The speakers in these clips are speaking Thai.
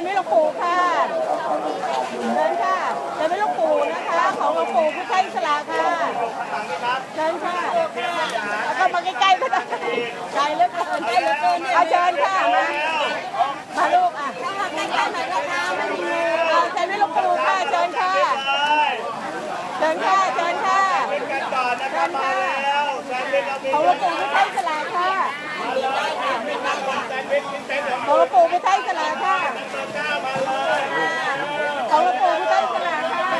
นไม่หลวงปู่ค่ะเชิญค่ะเชิญไม่หลวงปู่นะคะ ของหลวงปู่พุทธอิสระค่ะเชิญค่ะแล้วก็มาใกล้ๆก็ได้ใจเหลือเกินใจเหลือเกินเอาเชิญค่ะมามาลูกอะมาใกล้ๆหน่อยนะคะไม่มีมือเอาเชิญไม่หลวงปู่ค่ะเชิญค่ะเชิญค่ะเชิญค่ะกันก่อนนะครับมาแล้วแซนด์วิชเรามีของหลวงปู่พุทธอิสระค่ะ ของหลวงปู่พุทธอิสระค่ะของหลวงปู่พุทธอิสระค่ะ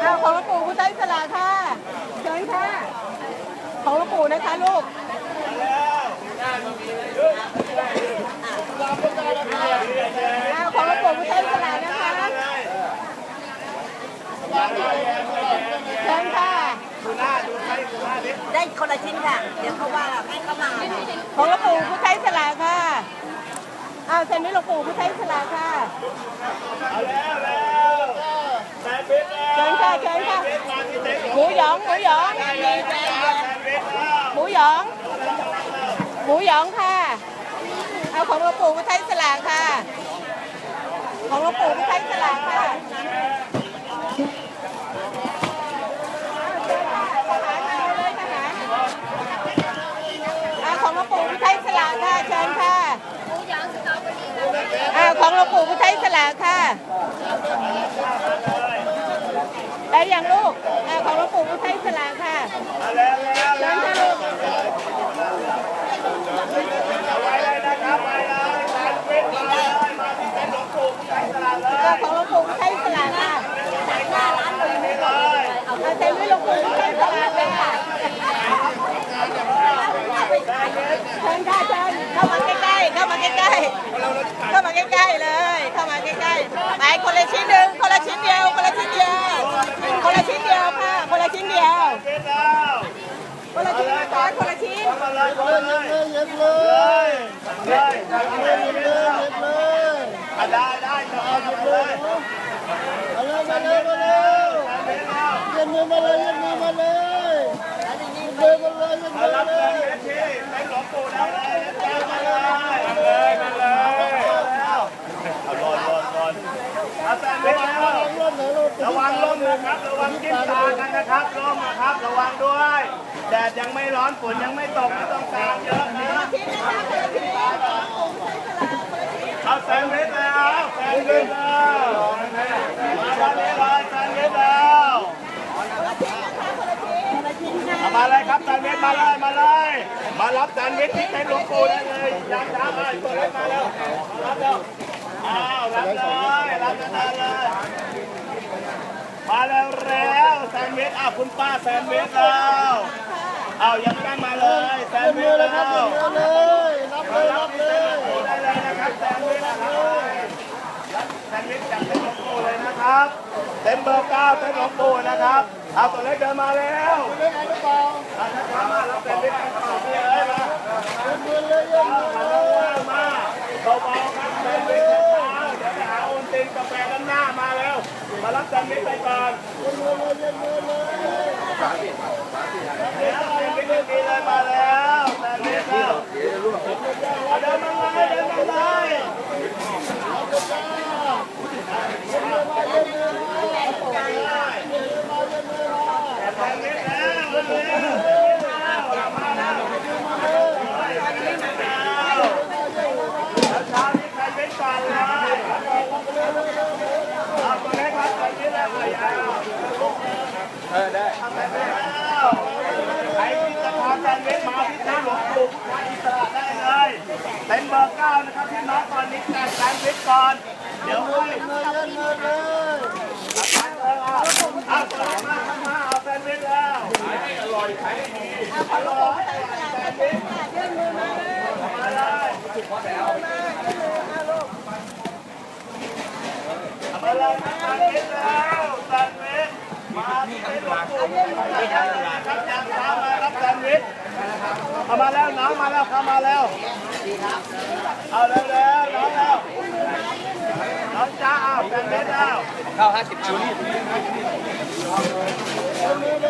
เอาของหลวงปู่พุทธอิสระค่ะเชิญค่ะ ของหลวงปู่นะคะลูกเอาของหลวงปู่พุทธอิสระนะคะเชิญค่ะ ดูหน้าดูใครดูหน้าดิ ได้ คนละชิ้นค่ะ เดี๋ยวเขาว่าให้เข้ามาของหลวงปู่พุทธอิสระค่ะเอาเซ็นนี้หลวงปู่พุทธอิสระค่ะเอาแล้วแล้วแซนด์วิชแล้วเชิญค่ะเชิญค่ะหมูหยองหมูหยองแซนหมูหยองหมูหยองค่ะ เอาของหลวงปู่พุทธอิสระค่ะ ของหลวงปู่พุทธอิสระค่ะเอาของหลวงปู่พุทธอิสระ ค่ะเชิญค่ะเอาของหลวงปู่พุทธอิสระค่ะได้ยังลูกเอาของหลวงปู่พุทธอิสระค่ะมาแล้วแล้วเชิญค่ะลูกเอาไว้เลยนะครับไปเลยแซนด์วิชมาเลยมาที่เต็มหลวงปู่ใช้ตลาดเลยเอาของหลวงปู่พุทธอิสระค่ะนี่เลยเอาเซ็นด้วยหลวงปู่พุทธอิสระค่ะ เชิญค่ะเชิญเข้ามาใกล้ๆ เข้ามาใกล้ๆ เข้ามาใกล้ๆเลย เข้ามาใกล้ๆ ไปคนละชิ้นหนึ่งคนละชิ้นเดียว คนละชิ้นเดียว คนละชิ้นเดียวค่ะ คนละชิ้นเดียวเสร็จแล้วคนละชิ้นนะคะคนละชิ้นเยมาเลยเย็บเลยเลยเลยเย็บเลยเย็บเลยได้ได้เอาหยิบเลยมาเลยมาเลยมาเลยเสร็จแล้วยืนมือมาเลย รัมาเลเงินยเวทีเป็นหลวงปู่แล้วเลยมาเลยมาเลยมาเลยแล้วเอาลนลนลนเอาแซนด์วิชแล้วระวังลมนะครับ ระวังจิ้มตากันนะครับลมนะครับ ระวังด้วย แดดยังไม่ร้อนฝนยังไม่ตกไม่ต้องกางเยอะนะเอาแซนด์วิชแล้วแซนด์วิชแล้วมาด้านนี้เลยแซนด์วิชแล้วเอา มาเลยครับแซนด์วิชมาเลยมาเลย มารับแซนด์วิชที่เป็นหลวงปู่ได้เลยยังช้าเลยตัวเล็กมาแล้วมารับแล้วอ้าวรับเลยรับนานๆเลยมาแล้วแล้วแซนด์วิชอ้าวคุณป้าแซนด์วิชแล้วเอายังตั้งมาเลยแซนด์วิมืชอเลแล้ยวครับยืนมือเลยรับเลยรับเลยได้เลยนะครับแซนด์วิชเลยแซ นด์วิชจากเต็มหลวงปู่เลยนะครับ เต็มเบอร์เก้าเต็มหลวงปู่นะครับ เอาตัวเล็กเดินมาแล้วเล่นอะไรหรือเปล่าเอาถ้าถามมารับแซนด์วิชกันต่อพี่เอ้ยมายืนมือเลยยืนมือมาเลยมาเบาๆครับแซนด์วิชช้าเดี๋ยวไปหาโอนตินกาแฟด้านหน้ามาแล้ว มารับแซนด์วิชไปก่อนยืนมือเลยยืนมือเลยแล้วแซนด์วิชดีเลยมาแล้วแซนด์วิชแล้วเอาเดินมาเลยเดินมาเลยแซนด์วิชแล้วมาแล้วแล้วเช้านี้ใครเป็นก่อนเลยเอาตัวเล็กครับแซนด์วิชแล้วเลยเอาเออได้ทำได้แล้วใครที่จะทานแซนด์วิชมาที่ร้านหลวงปู่พุทธอิสระได้เลยเป็นเบอร์เก้านะครับพี่น้องตอนนี้จัดแซนด์วิชก่อน เดี๋ยวค่อย ยืนมือเลย เอาเอาตัวเล็กมาข้างมาเอาแซนด์วิชแล้วขายให้อร่อยขายให้ดีอร่อยแซนด์วิชมาเลย เอามาแล้วนด์วิชมาที่หลวครับมาแล้วน้อาแล้วเข้ามาแล้วเร็วน้องแล้วน้องจ้าเอาแซนด์วิชแล้วยืนมือเล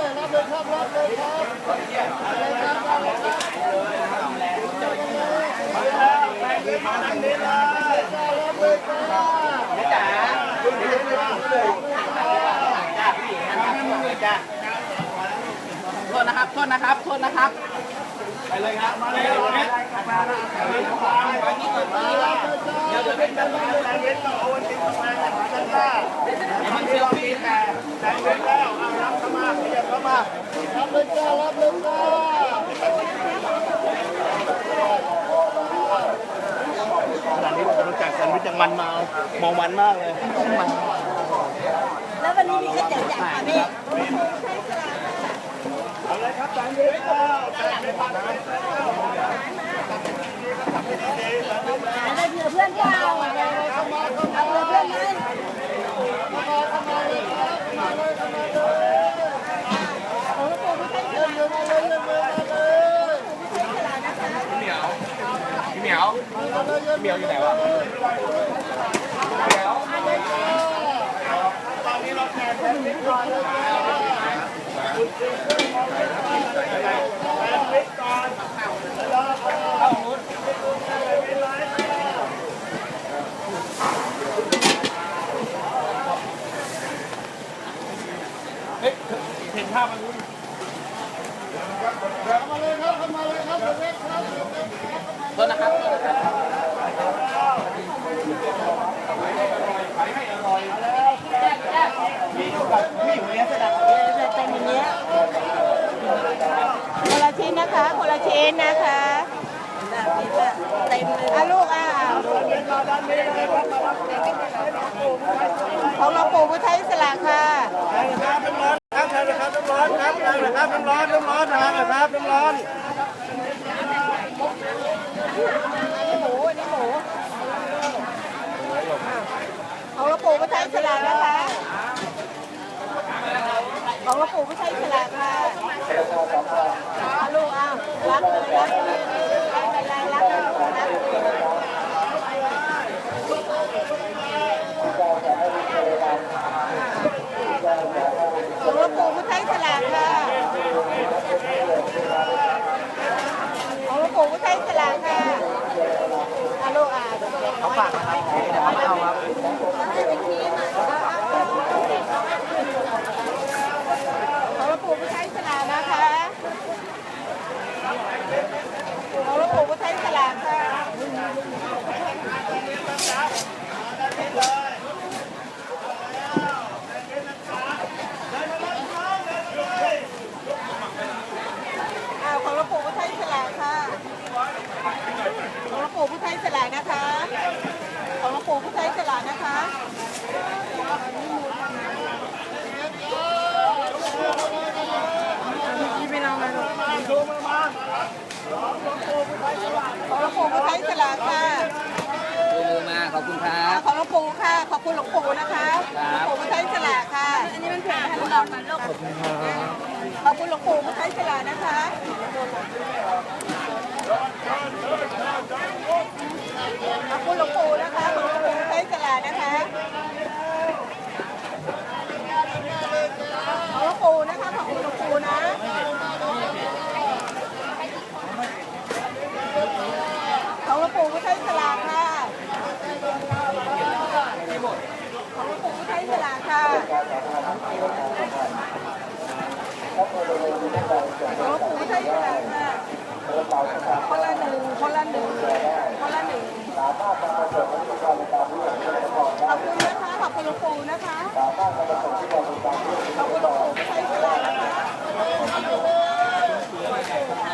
ยรับเลยครับรับเลยครับมาแล้วมาทางนี้เลยจ๋า โทษนะครับ โทษนะครับ โทษนะครับ ไปเลยครับ มาเลยมาเลยมาเลยเดี๋ยวจะเป็นการเล่นการเล่นต่อวันที่ประมาณนั้นจ้ามันเซลฟี่แต่แต่เล่นแล้วเอารับเข้ามาขยับเข้ามา รับเลยจ้ารับเลยจ้า ขณะนี้เรากำลังจัดแซนด์วิชอย่างมันมา เมามันมากเลย แล้ววันนี้มีใครแจกแจกค่ะพี่เอาเลยครับแซนด์วิชแล้วแซนด์วิชมาเลยได้เผื่อเพื่อนเปล่าเอาเผื่อเพื่อนไหมตอนนี้เราแจกแซนด์วิชก่อนเลยแซนด์วิช ก่อนแล้วเอาหมดไปเลยเข้ามาเลยครับเข้ามาเลยครับเล็กครับโทษนะครับ เป็นอย่างเงี้คนละชิ้นนะคะคนละชิ้นนะคะเต็มเลยอะลูกอะของเราปู่พุทธอิสระค่ะ ครับน้ำร้อนครับทานนะครับน้ำร้อนครับทานนะครับน้ำร้อนน้ำร้อนทานนะครับน้ำร้อน นี่หมูอันนี้หมูของเราปู่พุทธอิสระนะคะ ของเราปู่พุทธอิสระค่ะเอาลูกอะรักเลยรักเลยไม่เป็นไรรักเลยรักเลยของเราปู่พุทธอิสระค่ะของเราปู่พุทธอิสระค่ะเอาลูกอะเขาฝากนะครับไม่เอาครับ ของหลวงปู่พุทธอิสระนะคะของหลวงปู่พุทธอิสระค่ะอ้าวของหลวงปู่พุทธอิสระค่ะของหลวงปู่พุทธอิสระนะคะ ของหลวงปู่พุทธอิสระนะคะ ของหลวงปู่พุทธอิสระค่ะ ดูมือมา ขอบคุณครับ ของหลวงปู่ค่ะ ขอบคุณหลวงปู่นะคะหลวงปู่พุทธอิสระค่ะ อันนี้มันแพงให้ ขอบคุณครับขอบคุณหลวงปู่มาใช้เวลานะคะขอบคุณหลวงปู่นะคะขอบคุณหลวงปู่พุทธอิสระนะคะขอบคุณหลวงปู่นะคะขอบคุณหลวงปู่นะ ของหลวงปู่พุทธอิสระค่ะ ของหลวงปู่พุทธอิสระค่ะของหลวงปู่พุทธอิสระค่ะคนละหนึ่งคนละหนึ่งคนละหนึ่งขอบคุณนะคะขอบคุณหลวงปู่นะคะขอบคุณหลวงปู่พุทธอิสระนะคะ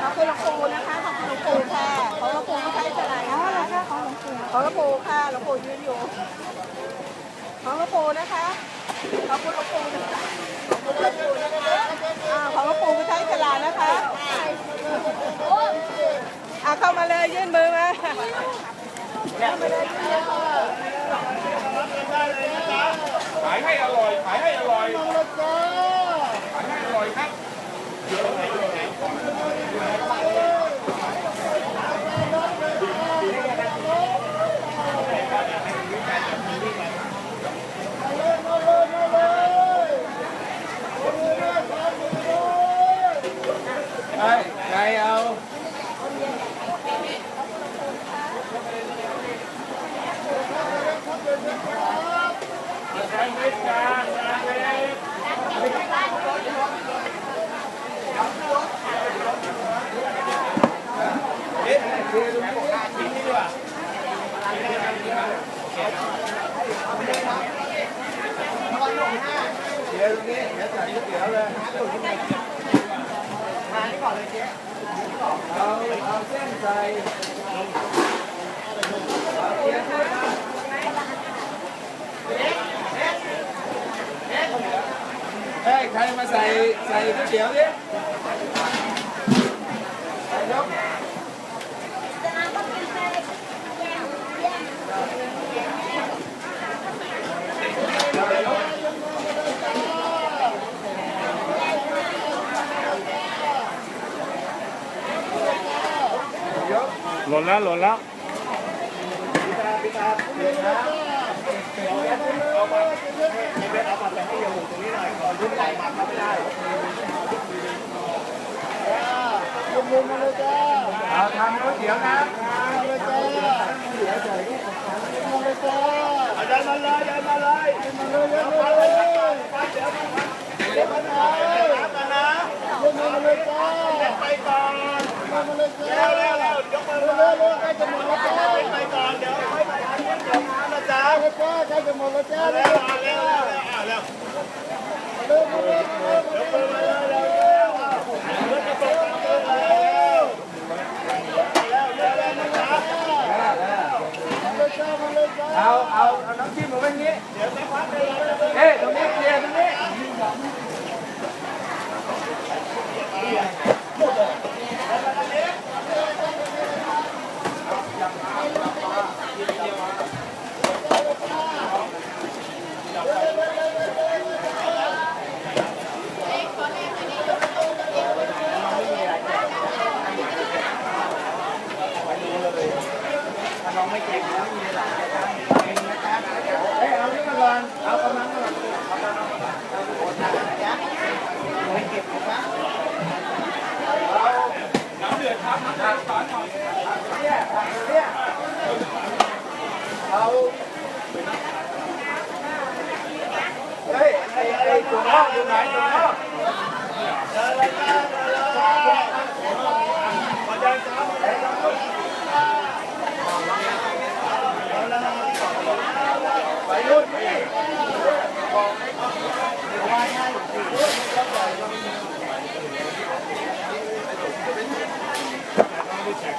ขอบคุณหลวงปู่นะคะขอบคุณหลวงปู่ค่ะขอหลวงปู่พุทธอิสระนะคะของหลวงปู่ของหลวงปู่ค่ะหลวงปู่ยืนอยู่ ของหลวงปู่นะคะ ขอบคุณหลวงปู่นะคะ ขอบคุณหลวงปู่นะคะอ่าของหลวงปู่พุทธอิสระนะคะ อ่าเข้ามาเลยยื่นมือมาขายให้อร่อย ขายให้อร่อยน้องละจ้า Đây, đây không? Yeah, yeah, yeah, yeah, yeah. เอาเวทกลางจานเวทเอ๊ะเดี๋ยวตรงนี้ทิ้งนี่ดีกว่าเดี๋ยวตรงนี้เส่ก๋วยเตี๋ยวเลยมานี่ก่อนเลยเจ๊เอาเอาเส้นใส่เฮ้ยใครมาใส่ใส่ก๋วยเตี๋ยวดิใส่ยกหล่นแล้วหล่นแล้วพิตาพิตาเดี๋ยวนะเอามามีเบ็ดเอามาแต่ให้ยาหมูตรงนี้หน่อยก่อนรุ่นใหญ่มาเข้าไม่ได้ ลุ งลุงมาเลยจ้าเอาทำก๋วยเตี๋ยวนะมาเลยจ้ามาเลยจ้าเอาเดินมาเลยเดินมาเลยเลยเร็วเร็วเร็วเร็วมาเลยน้ำกันนะเร็วมาเลย ไปก่อนมาเลยจ้าเร็วเร็วเร็วยกมือเร็วเร็วใกล้จะหมดแล้วจ้าไปก่อนเดี๋ยวไปก๋วยเตี๋ยวน้ำนะจ๊ะใกล้จ้าใกล้จะหมดแล้วจ้าเร็เร็ววเร็วเร็วเร็วเร็วมาเลยมาเลยยกมือมาเลยเร็วเร็วรถกระจกเร็วเร็วเร็วเร็วเร็วนะจ๊ะมาเลยจ้ามาเลยจ้าเอาเอาเอาน้ำจิ้มมาไว้นี้ เดี๋ยวสักพักเดียวเอ๊ะตรงนี้เคลียร์ตรงนี้ เอ้ยเอานี่มาก่อนเอากำลังมาก่อนน้ำเ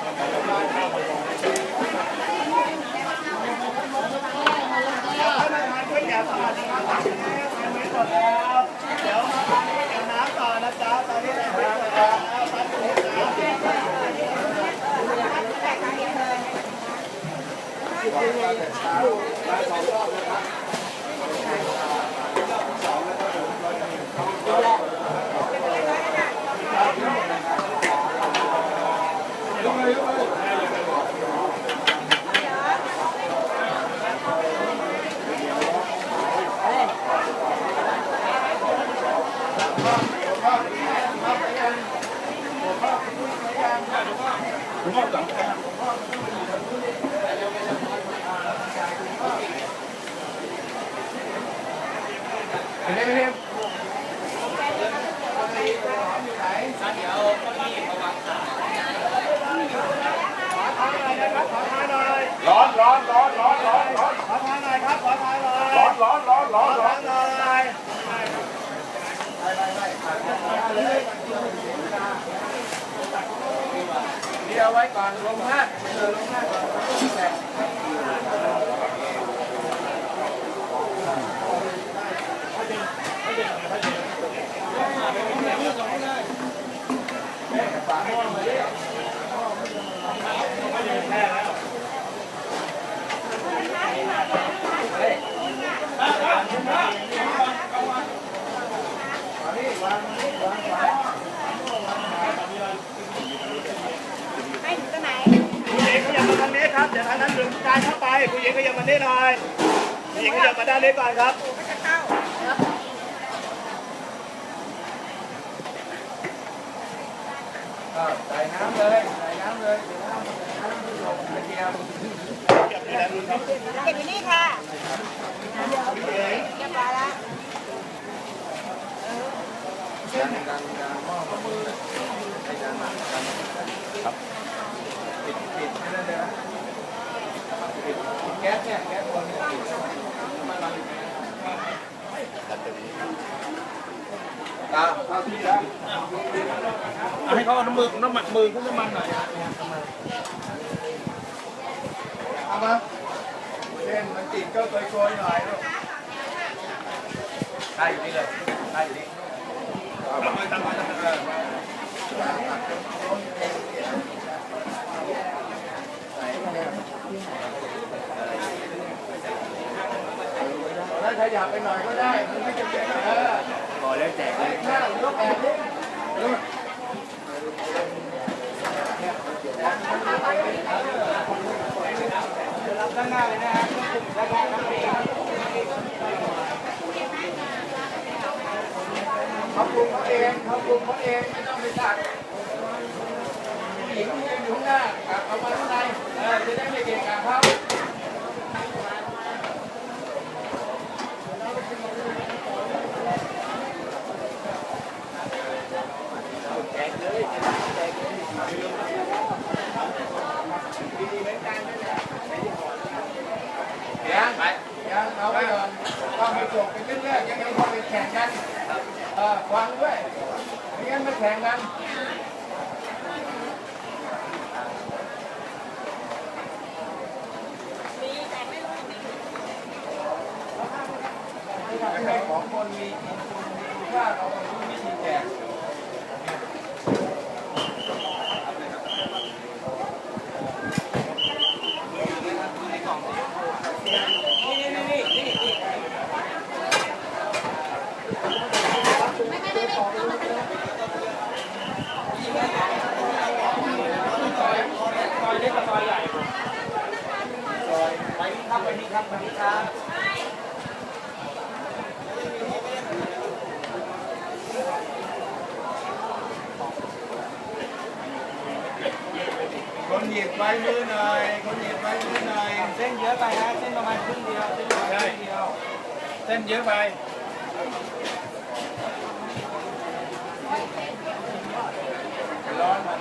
ครับ ลงมาเออลงมาก่อนผู้หญิงขยับมาทางนี้ครับเดี๋ยวทางนั้นดึงจานเข้าไป ผู้หญิงขยับมานี่หน่อยผู้หญิงขยับมาด้านนี้ก่อนครับคใส่น้ำเลยใส่น้ำเลยกระเทียมเก็บอยู่นี่ค่ะเรียบร้อยแล้วดันดันดันหม้อข้อมือให้ดันดันครับปิดปิดไม่ได้เลย นะปิดแก๊สเนี่ยแก๊สคนเนี่ยปิดมันมันตาตาพี่นะ ให้เขาเอาอยากได้อยู่นี่เลยได้อยู่นี่ทำไมทำไมทำไมถ้าขยับไปหน่อยก็ได้มันไม่จำเป็นเออพอแล้วแจกเลยหน้ายกแอบดิยกด้านหน้าเลยนะฮะด้านหน้าครับเขาปรุงเขาเองเขาปรุงเขาเองไม่ต้องไปตัดผู้หญิงยืนอยู่ข้างหน้ากับเอามาข้างในเออจะได้ไม่เกะกะเขา ยังไปยังเอาไป ก่อนต้องไปจบเป็นเรื่องๆยังไงต้องไปแข่งกันฟังด้วยไม่งั้นไม่แข่งกันไม่ใช่ของคนมีคุณค่าเราต้องรู้วิธีแจก ครับไปนี่ครับไปนี่ครับคนหยิบไว้มือหน่อยคนหยิบไว้มือหน่อยเส้นเยอะไปฮะเส้นประมาณครึ่งเดียวเส้นประมาณครึ่งเดียว เส้นเยอะไป ร้อนมา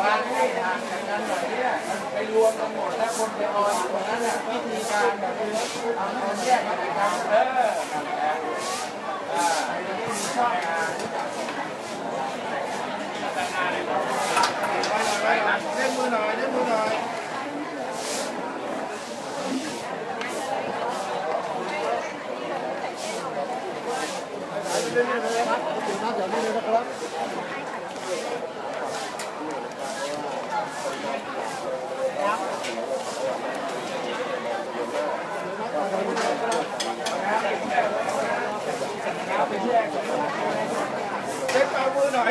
วางให้ห่างจากกันหน่อยเนี่ยมันไป รวมกันหมดแล้วคนไปออนตรงนั้นน่ะวิธีการแบบคือเอาคนแยกกันกันเออนั่นแหละอ่าให้เราได้มีช่องทางไปหน่อยเล่นมือหน่อยเล่นมือหน่อย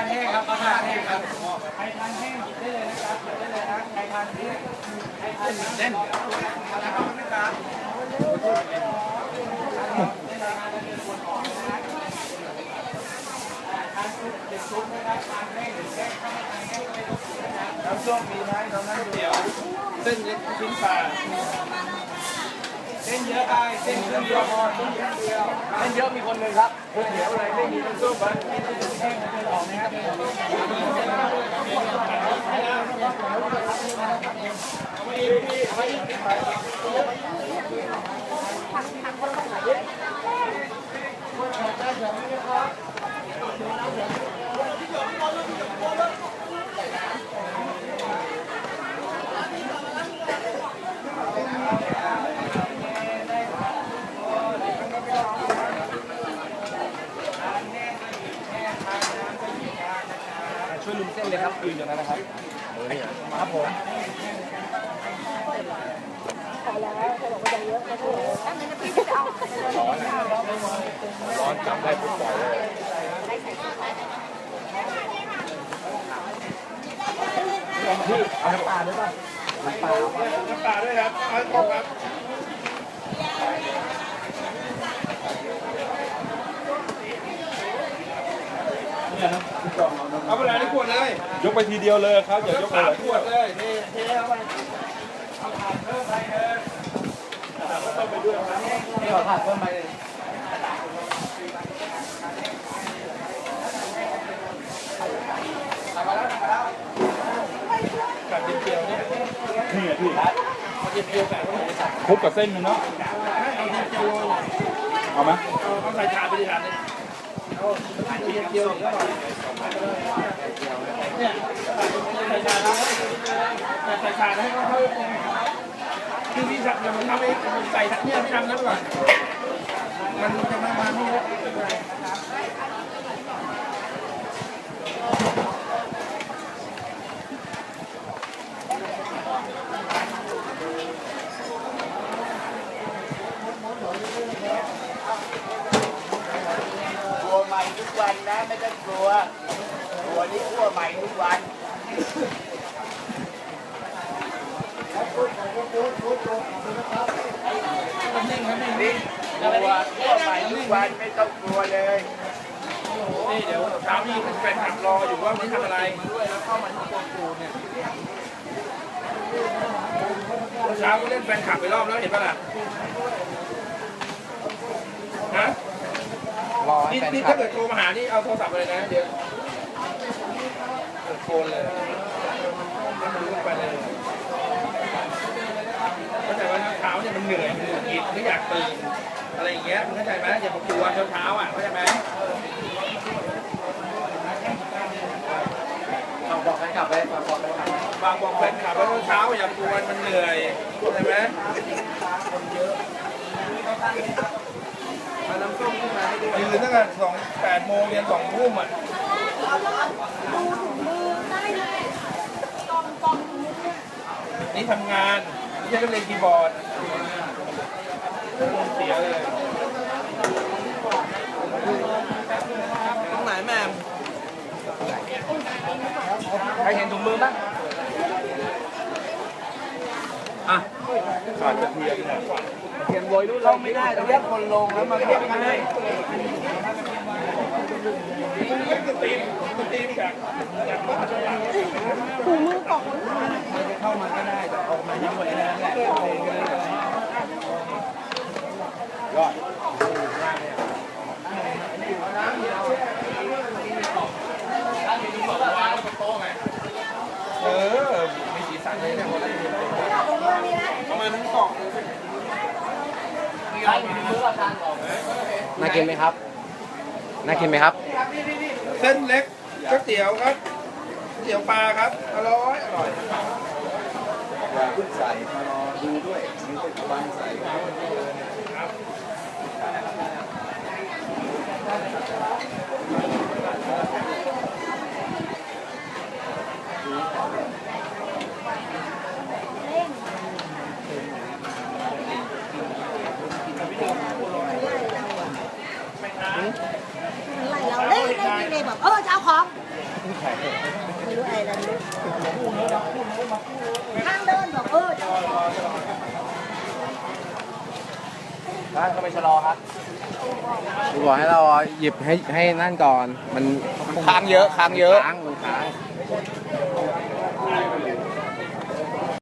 านแห้งครับเขาวทานแห้งครับใครทานแห้งหยิบได้เลยนะครับหยิบได้เลยนะใครทานแห้งใครทานเล่นนะครับไม่ตามน้ำส้มมีไหมตรงนั้นเดียว เส้นเล็กชิ้นปลา ส้นเยอะไปเส้นเครื่องเดียวพอเส้นเดียวเส้นเยอะมีคนหนึ่งครับเส้นเหนียวอะไรไม่มีน้ำส้มมันแห้งมันจะออกนะครับช่วยลุงเส้นเลยครับยืนอยู่นั้นนะครับครับผม ร้อนจับได้ปุ๊บปล่อยเลยพี่เอา น้ำปลาด้วยป่ะน้ำปลาน้ำปลาด้วยครับเอาครบครับเอาไปเลยในขวดเลย ยกไปทีเดียวเลยครับอย่ายกไปสามหลายขวดเลยนี่เทเข้าไปนี่ขอถ่านเพิ่มไปเลยทำมาแล้วทำมาแล้ว นี่ไงพี่คลุกกับเส้นมันเนาะเอาไหมเอาใส่ชาไปดิครับเนี่ยเกี๊ยวแล้วเนี่ยใส่ชาแล้วใส่ชาแล้วให้เขาเขาคือพี่สักมันทำให้ใส่เนี่ยทำนั้นก่อนมันจะมามาไม่เยอะ ครัวใหม่ทุกวันนะไม่ต้องกลัวครัวนี้ครัวใหม่ทุกวันครัวครัวใหม่ทุกวันไม่ต้องกลัวเลย นี่เดี๋ยวเช้านี้แฟนคลับร ออยู่ว่าวันนี้ทำอะไรเช้าก็เล่นแฟนคลับไปรอบแล้วเห็นปะล่ะฮะรอให้นี่แฟนนี่คลัถ้าบเกิดโทรมาหานี่เอาโทรศัพท์ไปเลยนะเดี๋ยวเปิดโฟนเลยไม่รู้ไปเลยเข้าใจว่าเช้าเนี่ยมันเหนื่อยมันหงุดหงิดไม่อยากตื่นอะไรอย่างเงี้ยมึงเข้าใจไหมอย่ากลัวเช้าเช้าๆอะเข้าใจไหมบอกแฟน คลับไปบอกแฟนคลับบางบอกแฟนคลับว่าเช้าๆอย่ากลัวมันเหนื่อยใช่ไหมเอาน้ำส้มขึ้นมาให้ด้วยยืนตั้งแต่สองแปดโมงเรียนสองทุ่มอะนี่ทำงานไม่ใช่เล่นคีย์บอร์ดเสียเลยตรงไหนแม่ ใครเห็นถุงมือบ้างอะขาดกระเทียมเนี่ยเทียมโรยด้วยเราไม่ได้ต้องเรียกคนลงแล้วมาเรียกให้ตีมตีมจากถุงมือของมันจะเข้ามาก็ได้แต่ออกมายังไงนั่นแหละยอด เออ มีสีสันเลยเนี่ยคนละประมาณทั้งกล่องน่ากินไหมครับ น่ากินไหมครับ เส้นเล็กก๋วยเตี๋ยวครับก๋วยเตี๋ยวปลาครับ อร่อย อร่อยใส่มารอดูด้วยมีตะวันใส่ไล่ เราเล่นเล่นเลยแบบเออจะเอาของไม่รู้อะไรแล้วทางเดินบอกเออจะเอาของร้านเขาไม่ชะลอครับบอกให้เราหยิบให้ให้นั่นก่อน มันค้างเยอะค้างเยอะ ค้างมันค้าง